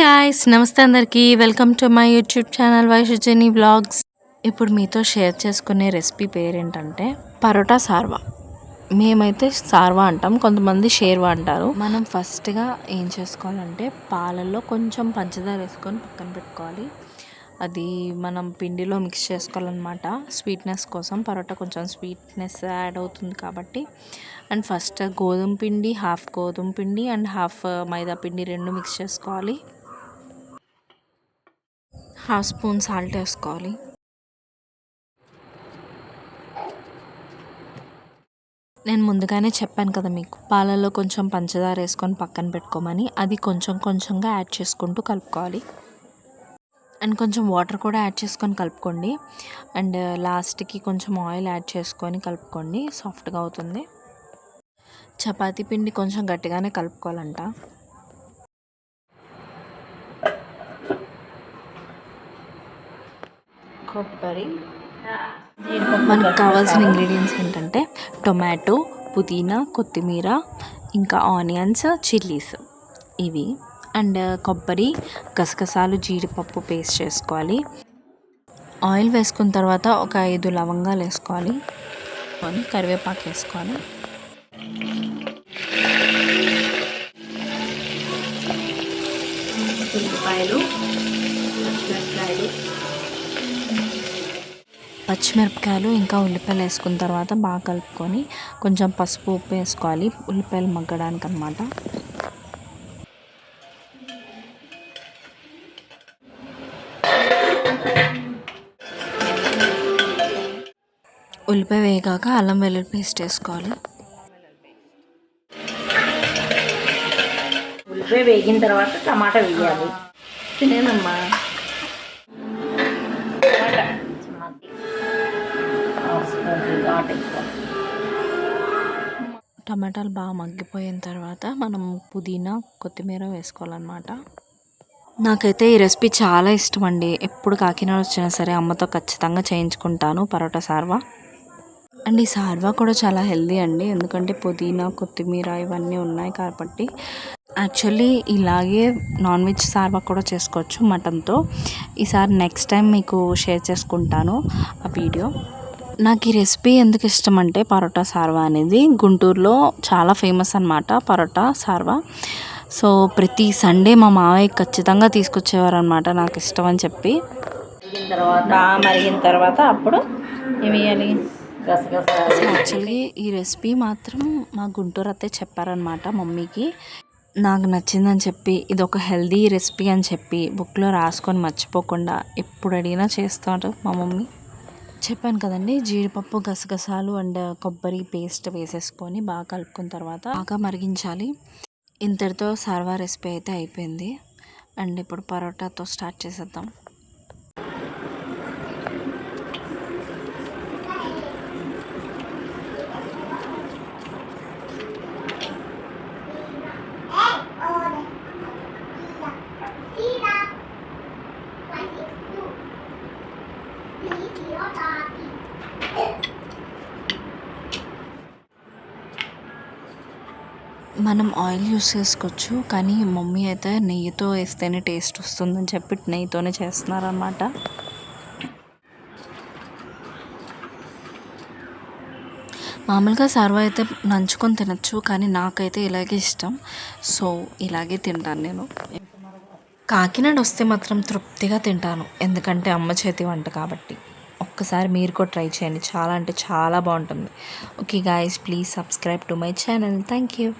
Guys నమస్తే అందరికీ. Welcome to my YouTube channel Vaishujani vlogs ఇప్పుడు మీతో షేర్ చేసుకునే రెసిపీ పేరేంటంటే పరోటా సార్వా. మేమైతే సార్వా అంటాం కొంతమంది షేర్వా అంటారు. మనం ఫస్ట్గా ఏం చేసుకోవాలంటే పాలల్లో కొంచెం పంచదార వేసుకొని పక్కన పెట్టుకోవాలి. అది మనం పిండిలో మిక్స్ చేసుకోవాలన్నమాట. స్వీట్నెస్ కోసం పరోటా కొంచెం స్వీట్నెస్ యాడ్ అవుతుంది కాబట్టి. అండ్ ఫస్ట్ గోధుమ పిండి హాఫ్ గోధుమ పిండి అండ్ హాఫ్ మైదా పిండి రెండు మిక్స్ చేసుకోవాలి. హాఫ్ స్పూన్ సాల్ట్ వేసుకోవాలి. నేను ముందుగానే చెప్పాను కదా మీకు పాలల్లో కొంచెం పంచదార వేసుకొని పక్కన పెట్టుకోమని అది కొంచెం కొంచెంగా యాడ్ చేసుకుంటూ కలుపుకోవాలి. అండ్ కొంచెం వాటర్ కూడా యాడ్ చేసుకొని కలుపుకోండి. అండ్ లాస్ట్కి కొంచెం ఆయిల్ యాడ్ చేసుకొని కలుపుకోండి సాఫ్ట్గా అవుతుంది. చపాతీ పిండి కొంచెం గట్టిగానే కలుపుకోవాలంట. కొబ్బరి మనకు కావాల్సిన ఇంగ్రీడియంట్స్ ఏంటంటే టొమాటో పుదీనా కొత్తిమీర ఇంకా ఆనియన్స్ చిల్లీస్. ఇవి. అండ్ కొబ్బరి గసగసాలు జీడిపప్పు పేస్ట్ చేసుకోవాలి. ఆయిల్ వేసుకున్న తర్వాత ఒక ఐదు లవంగాలు వేసుకోవాలి. కరివేపాకు వేసుకోవాలి. ఉల్లిపాయలు పచ్చిమిరపకాయలు ఇంకా ఉల్లిపాయలు వేసుకున్న తర్వాత బాగా కలుపుకొని కొంచెం పసుపు ఉప్పు వేసుకోవాలి. ఉల్లిపాయలు మగ్గడానికి అనమాట ఉల్లిపాయ వేగాక అల్లం వెల్లుల్లి పేస్ట్ వేసుకోవాలి. ఉల్లిపాయ వేగిన తర్వాత టమాటా వేయాలి. తినేనమ్మా టమాటాలు బాగా మగ్గిపోయిన తర్వాత మనం పుదీనా కొత్తిమీర వేసుకోవాలన్నమాట. నాకైతే ఈ రెసిపీ చాలా ఇష్టం అండి ఎప్పుడు కాకినాడ వచ్చినా సరే అమ్మతో ఖచ్చితంగా చేయించుకుంటాను. పరోటా సార్వా. అండ్ ఈ సార్వా కూడా చాలా హెల్దీ అండి. ఎందుకంటే పుదీనా కొత్తిమీర ఇవన్నీ ఉన్నాయి కాబట్టి. యాక్చువల్లీ ఇలాగే నాన్ వెజ్ సార్వా కూడా చేసుకోవచ్చు మటన్తో. ఈసారి నెక్స్ట్ టైం మీకు షేర్ చేసుకుంటాను ఆ వీడియో. నాకు ఈ రెసిపీ ఎందుకు ఇష్టం అంటే పరోటా సార్వా అనేది గుంటూరులో చాలా ఫేమస్ అనమాట పరోటా సార్వా. సో ప్రతి సండే మా మావయ్య ఖచ్చితంగా తీసుకొచ్చేవారు అనమాట నాకు ఇష్టం అని చెప్పి. తర్వాత మరిగిన తర్వాత అప్పుడు ఏమి యాక్చువల్లీ ఈ రెసిపీ మాత్రం మా గుంటూరు అత్తే చెప్పారనమాట మమ్మీకి. నాకు నచ్చిందని చెప్పి ఇది ఒక హెల్దీ రెసిపీ అని చెప్పి బుక్లో రాసుకొని మర్చిపోకుండా ఎప్పుడు అడిగినా చేస్తాడు మా మమ్మీ. చెప్పాను కదండి జీడిపప్పు గసగసాలు అండ్ కొబ్బరి పేస్ట్ వేసేసుకొని బాగా కలుపుకున్న తర్వాత బాగా మరిగించాలి. ఇంతటితో సర్వా రెసిపీ అయితే అయిపోయింది. అండ్ ఇప్పుడు పరోటాతో స్టార్ట్ చేసేద్దాం. మనం ఆయిల్ యూస్ చేసుకోవచ్చు కానీ మమ్మీ అయితే నెయ్యితో వేస్తేనే టేస్ట్ వస్తుందని చెప్పి నెయ్యితోనే చేస్తున్నారన్నమాట. మామూలుగా సర్వ అయితే నంచుకొని తినచ్చు కానీ నాకైతే ఇలాగే ఇష్టం. సో ఇలాగే తింటాను నేను. కాకినాడ వస్తే మాత్రం తృప్తిగా తింటాను ఎందుకంటే అమ్మ చేతి వంట కాబట్టి. ఒక్కసారి మీరు కూడా ట్రై చేయండి చాలా అంటే చాలా బాగుంటుంది. Okay guys please subscribe to my channel thank you